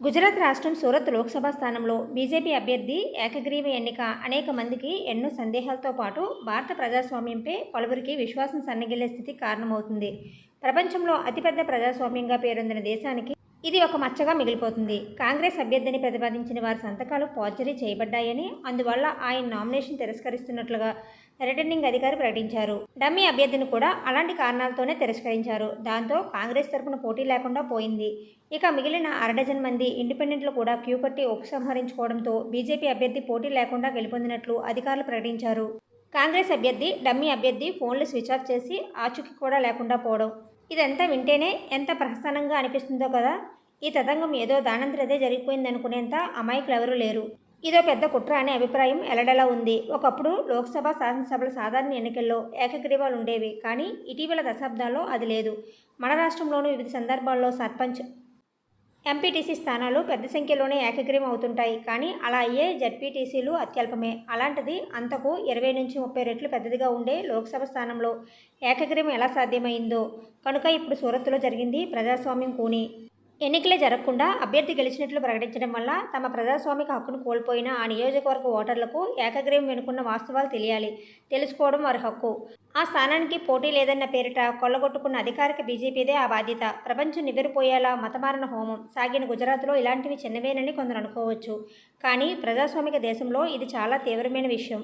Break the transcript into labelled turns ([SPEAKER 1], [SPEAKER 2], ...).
[SPEAKER 1] గుజరాత్ రాష్ట్రం సూరత్ లోక్సభ స్థానంలో బీజేపీ అభ్యర్థి ఏకగ్రీవ ఎన్నిక అనేక మందికి ఎన్నో సందేహాలతో పాటు భారత ప్రజాస్వామ్యంపై పలువురికి విశ్వాసం సన్నగిల్లే స్థితి కారణమవుతుంది. ప్రపంచంలో అతిపెద్ద ప్రజాస్వామ్యంగా పేరొందిన దేశానికి ఇది ఒక మచ్చగా మిగిలిపోతుంది. కాంగ్రెస్ అభ్యర్థిని ప్రతిపాదించిన వారి సంతకాలు ఫోర్జరీ చేయబడ్డాయని అందువల్ల ఆయన నామినేషన్ తిరస్కరిస్తున్నట్లుగా రిటర్నింగ్ అధికారి ప్రకటించారు. డమ్మీ అభ్యర్థిని కూడా అలాంటి కారణాలతోనే తిరస్కరించారు. దాంతో కాంగ్రెస్ తరపున పోటీ లేకుండా పోయింది. ఇక మిగిలిన అరడజన్ మంది ఇండిపెండెంట్లు కూడా క్యూ కట్టి ఉపసంహరించుకోవడంతో బీజేపీ అభ్యర్థి పోటీ లేకుండా గెలుపొందినట్లు అధికారులు ప్రకటించారు. కాంగ్రెస్ అభ్యర్థి డమ్మీ అభ్యర్థి ఫోన్లు స్విచ్ ఆఫ్ చేసి ఆచూకీ కూడా లేకుండా పోవడం ఇదంతా వింటేనే ఎంత ప్రహసనంగా అనిపిస్తుందో కదా. ఈ తతంగం ఏదో దానంతరదే జరిగిపోయింది అనుకునేంత అమాయకులు ఎవరూ లేరు. ఇదో పెద్ద కుట్ర అనే అభిప్రాయం ఎలడలా ఉంది. ఒకప్పుడు లోక్సభ శాసనసభల సాధారణ ఎన్నికల్లో ఏకగ్రీవాలు ఉండేవి కానీ ఇటీవల దశాబ్దాల్లో అది లేదు. మన రాష్ట్రంలోనూ వివిధ సందర్భాల్లో సర్పంచ్ ఎంపీటీసీ స్థానాలు పెద్ద సంఖ్యలోనే ఏకగ్రీవం అవుతుంటాయి కానీ అలా అయ్యే జడ్పీటీసీలు అత్యల్పమే. అలాంటిది అంతకు ఇరవై నుంచి ముప్పై రెట్లు పెద్దదిగా ఉండే లోక్సభ స్థానంలో ఏకగ్రీవం ఎలా సాధ్యమైందో. కనుక ఇప్పుడు సూరత్తులో జరిగింది ప్రజాస్వామ్యం కూని. ఎన్నికలే జరగకుండా అభ్యర్థి గెలిచినట్లు ప్రకటించడం వల్ల తమ ప్రజాస్వామిక హక్కును కోల్పోయిన ఆ నియోజకవర్గ ఓటర్లకు ఏకగ్రీవం వెనుకున్న వాస్తవాలు తెలియాలి. తెలుసుకోవడం వారి హక్కు. ఆ స్థానానికి పోటీ లేదన్న పేరిట కొల్లగొట్టుకున్న అధికారిక బీజేపీదే ఆ బాధ్యత. ప్రపంచం నివ్వెరపోయేలా మతమారణ హోమం సాగిన గుజరాత్లో ఇలాంటివి చిన్నవేనని కొందరు అనుకోవచ్చు. కానీ ప్రజాస్వామిక దేశంలో ఇది చాలా తీవ్రమైన విషయం.